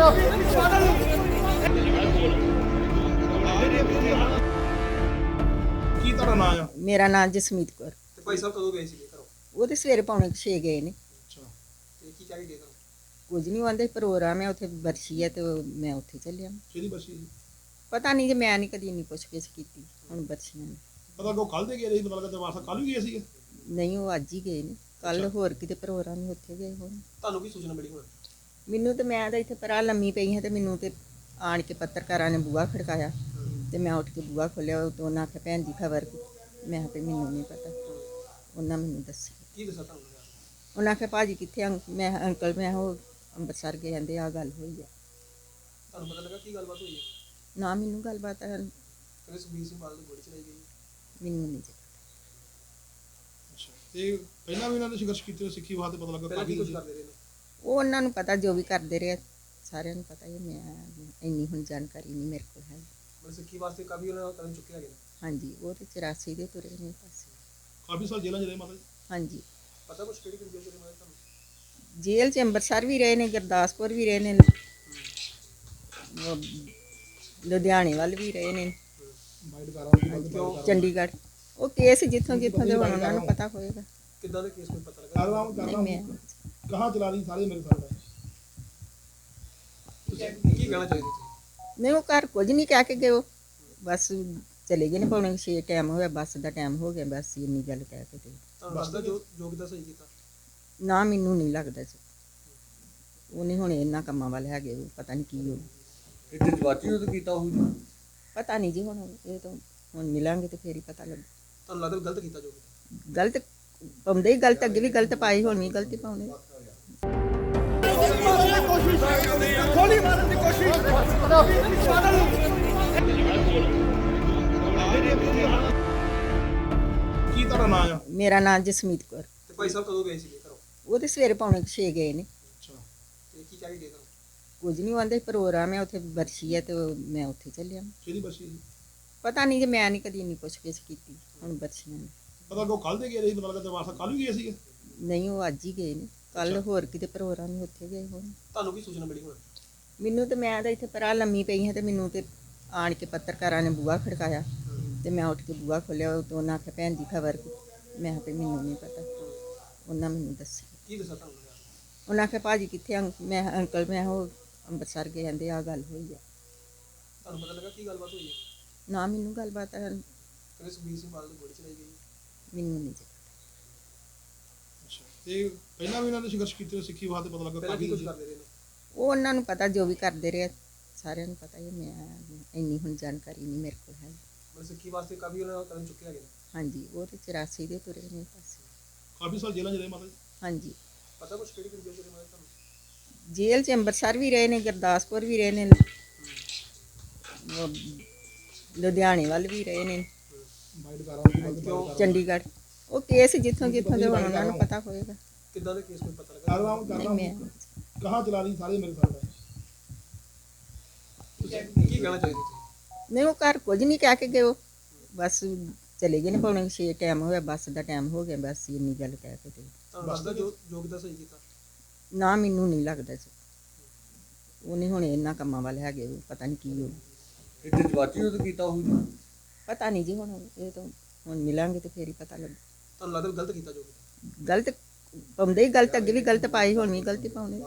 ਕੀ ਤੁਹਾਡਾ ਨਾਂ ਆ? ਮੇਰਾ ਨਾਮ ਜਸਮੀਤ ਕੌਰ। ਤੇ ਭਾਈ ਸਾਹਿਬ ਕਦੋਂ ਗਏ ਸੀਗੇ ਘਰੋਂ? ਉਹ ਤੇ ਸਵੇਰੇ ਪੌਣੇ 6 ਗਏ ਨੇ। ਅੱਛਾ। ਤੇ ਕੀ ਕੁਝ ਨਹੀਂ ਆਂਦੇ ਪ੍ਰੋਗਰਾਮ ਹੈ ਉੱਥੇ ਬਰਸ਼ੀ ਹੈ ਤੇ ਮੈਂ ਉੱਥੇ ਚੱਲਿਆ। ਕਿਹਦੀ ਬੱਸੀ ਸੀ? ਪਤਾ ਨਹੀਂ ਜੇ ਮੈਂ ਨਹੀਂ ਕਦੀ ਨਹੀਂ ਪੁੱਛ ਗਿੱਛ ਕੀਤੀ ਹੁਣ ਬਰਸ਼ੀਆਂ ਨੇ। ਪਤਾ ਕੋ ਕੱਲ ਦੇ ਗਏ ਸੀ ਪਤਾ ਲੱਗਾ ਦਰਬਾਰ ਸਾਹਿਬ ਕੱਲ ਵੀ ਗਏ ਸੀਗੇ? ਨਹੀਂ ਉਹ ਅੱਜ ਹੀ ਗਏ ਨੇ। ਕੱਲ ਹੋਰ ਕਿਤੇ ਪ੍ਰੋਗਰਾਮ ਨਹੀਂ ਉੱਥੇ ਗਏ ਹੋਣ। ਤੁਹਾਨੂੰ ਕੀ ਸੂਚਨਾ ਮਿਲੀ ਹੁਣ? ਮੈਨੂੰ ਤੇ ਮੈਂ ਤਾਂ ਇੱਥੇ ਪਰਾਂ ਲੰਮੀ ਪਈ ਹਾਂ ਤੇ ਮੈਨੂੰ ਤੇ ਆਣ ਕੇ ਪੱਤਰਕਾਰਾਂ ਨੇ ਬੂਹਾ ਖੜਕਾਇਆ ਤੇ ਮੈਂ ਉੱਠ ਕੇ ਬੂਹਾ ਖੋਲਿਆ ਉਹ ਤੋਂ ਉਹਨਾਂ ਆਖਿਆ ਭੈਣ ਜੀ ਖਬਰ ਮੈਂ ਵੀ ਮੈਨੂੰ ਨਹੀਂ ਪਤਾ। ਉਹਨਾਂ ਮੈਨੂੰ ਦੱਸਿਆ। ਕੀ ਦੱਸਾਂ ਤੁਹਾਨੂੰ ਯਾਰ? ਉਹਨਾਂ ਆਖਿਆ ਭਾਜੀ ਕਿੱਥੇ ਅੰਕ ਮੈਂ ਅੰਕਲ ਮੈਂ ਉਹ ਅੰਮ੍ਰਿਤਸਰ ਗਏ ਕਹਿੰਦੇ ਆ ਗੱਲ ਹੋਈ ਆ। ਤੁਹਾਨੂੰ ਪਤਾ ਲੱਗਾ ਕੀ ਗੱਲਬਾਤ ਹੋਈ ਹੈ ਨਾ ਮੈਨੂੰ ਗੱਲਬਾਤ ਕਹਿੰਦੇ ਸੁਖਬੀਰ ਸਿੰਘ ਬਾਦਲ ਦੀ ਗੋਲੀ ਚਲਾਈ ਗਈ। ਮੈਨੂੰ ਨਹੀਂ ਜੀ ਅੱਛਾ। ਤੇ ਪਹਿਲਾਂ ਵੀ ਇਹਨਾਂ ਨੇ ਸੰਘਰਸ਼ ਕੀਤੇ ਹੋਏ ਸਿੱਖੀ ਵਾਸਤੇ ਪਤਾ ਲੱਗਾ ਪਹਿਲਾਂ ਕੀ ਕਾਫੀ ਕੁਝ ਕਰਦੇ ਰਹੇ ਨੇ? ਉਹ ਉਹਨਾਂ ਨੂੰ ਪਤਾ ਜੋ ਵੀ ਕਰਦੇ ਰਹੇ ਸਾਰਿਆਂ ਨੂੰ ਪਤਾ ਹੀ ਹੈ, ਮੈਂ ਇੰਨੀ ਹੁਣ ਜਾਣਕਾਰੀ ਨਹੀਂ ਮੇਰੇ ਕੋਲ ਹੈ ਮਤਲਬ ਸਿੱਖੀ ਵਾਸਤੇ ਕਾਫੀ ਉਹਨਾਂ ਨੇ ਕਦਮ ਚੁੱਕੇ ਹੈਗੇ। ਨੇ ਹਾਂਜੀ ਉਹ ਤੇ 84 ਦੇ ਤੁਰੇ ਨੇ ਪਾਸੇ। ਕਾਫੀ ਸਾਲ ਜੇਲ੍ਹਾਂ 'ਚ ਰਹੇ ਮਾਤਾ ਜੀ? ਹਾਂਜੀ। ਪਤਾ ਕੁਝ ਕਿਹੜੀ ਕਿਹੜੀ ਜੇਲ੍ਹ ਚ ਰਹੇ ਤੁਹਾਨੂੰ? ਜੇਲ੍ਹ ਚ ਅੰਮ੍ਰਿਤਸਰ ਵੀ ਰਹੇ ਨੇ ਗੁਰਦਾਸਪੁਰ ਵੀ ਰਹੇ ਨੇ ਉਹ ਲੁਧਿਆਣੇ ਵੱਲ ਵੀ ਰਹੇ ਨੇ। ਚੰਡੀਗੜ੍ਹ। ਉਹ ਕੇਸ ਜਿੱਥੋਂ ਜਿੱਥੋਂ ਦੇ ਹੁਣ ਉਹਨਾਂ ਨੂੰ ਪਤਾ ਹੋਏਗਾ। ਕਿੱਦਾਂ ਦੇ ਕੇਸ ਕੋਈ ਪਤਾ ਲੱਗਾ? ਨਹੀਂ ਮੈਂ ਕਹਾਂ ਚਲਾ ਰਹੀ ਸਾਰੇ ਮੇਰੇ ਸਾਹਮਣੇ। ਕੀ ਕਹਿਣਾ ਚਾਹੀਦੇ ਤੁਸੀਂ ਨਹੀਂ ਉਹ ਘਰ ਕੁਝ ਨਹੀਂ ਕਹਿ ਕੇ ਗਏ ਉਹ। ਬਸ ਚਲੇ ਗਏ ਨੇ ਪੌਣੇ 6 ਟਾਈਮ ਹੋਇਆ ਬੱਸ ਦਾ ਟਾਈਮ ਹੋ ਗਿਆ ਬਸ ਇੰਨੀ ਗੱਲ ਕਹਿ ਕੇ ਤੇ ਤੁਹਾਨੂੰ ਲੱਗਦਾ ਜੋ ਯੋਗਤਾ ਸਹੀ ਕੀਤਾ? ਨਾ ਮੈਨੂੰ ਨਹੀਂ ਲੱਗਦਾ ਜੀ। ਉਹ ਨਹੀਂ ਹੁਣ ਇਹਨਾਂ ਕੰਮਾਂ ਵਾਲੇ ਹੈਗੇ ਉਹ ਪਤਾ ਨਹੀਂ ਕੀ ਹੋ ਇੱਥੇ ਜਵਾਚੀ ਉਹ ਕੀਤਾ ਹੋਊ ਪਤਾ ਨਹੀਂ ਜੀ ਹੁਣ ਇਹ ਤਾਂ ਹੁਣ ਮਿਲਾਂਗੇ ਤੇ ਫੇਰ ਹੀ ਪਤਾ ਲੱਗ। ਤੁਹਾਨੂੰ ਲੱਗਦਾ ਵੀ ਗਲਤ ਕੀਤਾ ਜੋ ਕੀਤਾ ਗਲਤ ਪਾਉਂਦੇ ਹੀ ਗਲਤ ਅੱਗੇ ਵੀ ਗਲਤ ਪਾਈ ਹੁਣ ਵੀ ਗਲਤੀ ਪਾਉਣੇ। ਕੀ ਤੁਹਾਡਾ ਨਾਂ ਆ? ਮੇਰਾ ਨਾਮ ਜਸਮੀਤ ਕੌਰ। ਤੇ ਭਾਈ ਸਾਹਿਬ ਕਦੋਂ ਗਏ ਸੀਗੇ ਘਰੋਂ? ਉਹ ਤੇ ਸਵੇਰੇ ਪੌਣੇ 6 ਗਏ ਨੇ। ਅੱਛਾ। ਤੇ ਕੀ ਚਾਹੀਦੇ ਘਰੋਂ? ਕੁਝ ਨਹੀਂ ਆਂਦੇ ਪ੍ਰੋਗਰਾਮ ਹੈ ਉੱਥੇ ਬਰਸ਼ੀ ਹੈ ਤੇ ਮੈਂ ਉੱਥੇ ਚੱਲਿਆ। ਕਿਹਦੀ ਬੱਸੀ ਸੀ? ਪਤਾ ਨਹੀਂ ਜੇ ਮੈਂ ਨਹੀਂ ਕਦੀ ਨਹੀਂ ਪੁੱਛ ਗਿੱਛ ਕੀਤੀ ਹੁਣ ਬਰਸ਼ੀਆਂ ਨੇ। ਪਤਾ ਕੋ ਕੱਲ ਦੇ ਗਏ ਸੀ ਪਤਾ ਲੱਗਾ ਦਰਬਾਰ ਸਾਹਿਬ ਕੱਲ ਵੀ ਗਏ ਸੀਗੇ? ਨਹੀਂ ਉਹ ਅੱਜ ਹੀ ਗਏ ਨੇ। ਕੱਲ ਹੋਰ ਕਿਤੇ ਪ੍ਰੋਗਰਾਮ ਨਹੀਂ ਉੱਥੇ ਗਏ ਹੋਣ। ਤੁਹਾਨੂੰ ਕੀ ਸੂਚਨਾ ਮਿਲੀ ਹੁਣ? ਮੈਨੂੰ ਤੇ ਮੈਂ ਤਾਂ ਇੱਥੇ ਪਰਾਂ ਲੰਮੀ ਪਈ ਹਾਂ ਤੇ ਮੈਨੂੰ ਤੇ ਆਣ ਕੇ ਪੱਤਰਕਾਰਾਂ ਨੇ ਬੂਹਾ ਖੜਕਾਇਆ ਤੇ ਮੈਂ ਉੱਠ ਕੇ ਬੂਹਾ ਖੋਲਿਆ ਉਹ ਤੋਂ ਉਹਨਾਂ ਆਖਿਆ ਭੈਣ ਜੀ ਖਬਰ ਮੈਂ ਵੀ ਮੈਨੂੰ ਨਹੀਂ ਪਤਾ। ਉਹਨਾਂ ਮੈਨੂੰ ਦੱਸਿਆ। ਕੀ ਦੱਸਾਂ ਤੁਹਾਨੂੰ ਯਾਰ? ਉਹਨਾਂ ਆਖਿਆ ਭਾਜੀ ਕਿੱਥੇ ਮੈਂ ਅੰਕਲ ਮੈਂ ਉਹ ਅੰਮ੍ਰਿਤਸਰ ਗਏ ਕਹਿੰਦੇ ਆ ਗੱਲ ਹੋਈ ਆ। ਤੁਹਾਨੂੰ ਪਤਾ ਲੱਗਾ ਕੀ ਗੱਲਬਾਤ ਹੋਈ ਹੈ ਨਾ ਮੈਨੂੰ ਗੱਲਬਾਤ ਹੈ, ਕਹਿੰਦੇ ਸੁਖਬੀਰ ਸਿੰਘ ਬਾਦਲ ਦੀ ਗੋਲੀ ਚਲਾਈ ਗਈ। ਮੈਨੂੰ ਨਹੀਂ ਜੀ ਅੱਛਾ। ਤੇ ਪਹਿਲਾਂ ਵੀ ਇਹਨਾਂ ਨੇ ਸੰਘਰਸ਼ ਕੀਤੇ ਹੋਏ ਸਿੱਖੀ ਵਾਸਤੇ ਪਤਾ ਲੱਗਾ ਪਹਿਲਾਂ ਕੀ ਕਾਫੀ ਕੁਝ ਕਰਦੇ ਰਹੇ ਨੇ? ਉਹ ਉਹਨਾਂ ਨੂੰ ਪਤਾ ਜੋ ਵੀ ਕਰਦੇ ਰਹੇ ਸਾਰਿਆਂ ਨੂੰ ਪਤਾ ਹੀ ਮੈਂ ਇੰਨੀ ਹੁਣ ਜਾਣਕਾਰੀ ਨਹੀਂ ਮੇਰੇ ਕੋਲ ਹੈ ਮਤਲਬ ਸਿੱਖੀ ਵਾਸਤੇ ਕਾਫੀ ਉਹਨਾਂ ਨੇ ਕਦਮ ਚੁੱਕੇ ਹੈਗੇ ਨੇ? ਹਾਂਜੀ ਉਹ ਤੇ 84 ਦੇ ਤੁਰੇ ਨੇ ਪਾਸੇ ਕਾਫੀ ਸਾਲ ਜੇਲ੍ਹਾਂ 'ਚ ਰਹੇ ਮਾਤਾ ਜੀ? ਹਾਂਜੀ। ਪਤਾ ਕੁਝ ਕਿਹੜੀ ਕਿਹੜੀ ਜੇਲ੍ਹ ਚ ਰਹੇ ਤੁਹਾਨੂੰ? ਜੇਲ੍ਹ ਚ ਅੰਮ੍ਰਿਤਸਰ ਵੀ ਰਹੇ ਨੇ ਗੁਰਦਾਸਪੁਰ ਵੀ ਰਹੇ ਨੇ। ਉਹ ਲੁਧਿਆਣੇ ਵੱਲ ਵੀ ਰਹੇ ਨੇ। ਚੰਡੀਗੜ੍ਹ। ਉਹ ਕੇਸ ਜਿੱਥੋਂ ਜਿੱਥੋਂ ਦੇ ਉਹਨਾਂ ਨੂੰ ਪਤਾ ਹੋਏਗਾ। ਕਿੱਦਾਂ ਦੇ ਕੇਸ ਕੋਈ ਪਤਾ ਲੱਗਾ? ਚਲਾ ਰਹੀ ਸਾਰੇ ਮੇਰੇ ਸਾਹਮਣੇ। ਤੁਸੀਂ ਕੀ ਕਹਿਣਾ ਚਾਹੀਦੇ ਤੁਸੀਂ? ਨਹੀਂ ਉਹ ਘਰ ਕੁਝ ਨਹੀਂ ਕਹਿ ਕੇ ਗਏ ਉਹ। ਬਸ ਚਲੇ ਗਏ ਨੇ ਪੌਣੇ 6 ਟਾਈਮ ਹੋਇਆ ਬੱਸ ਦਾ ਟਾਈਮ ਹੋ ਗਿਆ ਬਸ ਇੰਨੀ ਗੱਲ ਕਹਿ ਕੇ ਤੇ ਤੁਹਾਨੂੰ ਲੱਗਦਾ ਜੋ ਯੋਗਤਾ ਸਹੀ ਕੀਤਾ? ਨਾ ਮੈਨੂੰ ਨਹੀਂ ਲੱਗਦਾ ਜੀ ਉਹ ਨਹੀਂ ਹੁਣ ਇਹਨਾਂ ਕੰਮਾਂ ਵਾਲੇ ਹੈਗੇ ਉਹ ਪਤਾ ਨਹੀਂ ਕੀ ਹੋ ਇੱਥੇ ਜਵਾਚੀ ਉਹ ਕੀਤਾ ਹੋਊ ਪਤਾ ਨਹੀਂ ਜੀ ਹੁਣ ਇਹ ਤਾਂ ਹੁਣ ਮਿਲਾਂਗੇ ਤੇ ਫੇਰ ਹੀ ਪਤਾ ਲੱਗ। ਤੁਹਾਨੂੰ ਲੱਗਦਾ ਵੀ ਗਲਤ ਕੀਤਾ ਜੋ ਕੀਤਾ ਗਲਤ ਪਾਉਂਦੇ ਹੀ ਗਲਤ ਅੱਗੇ ਵੀ ਗਲਤ ਪਾਈ ਹੁਣ ਵੀ ਗਲਤੀ ਪਾਉਣੇ।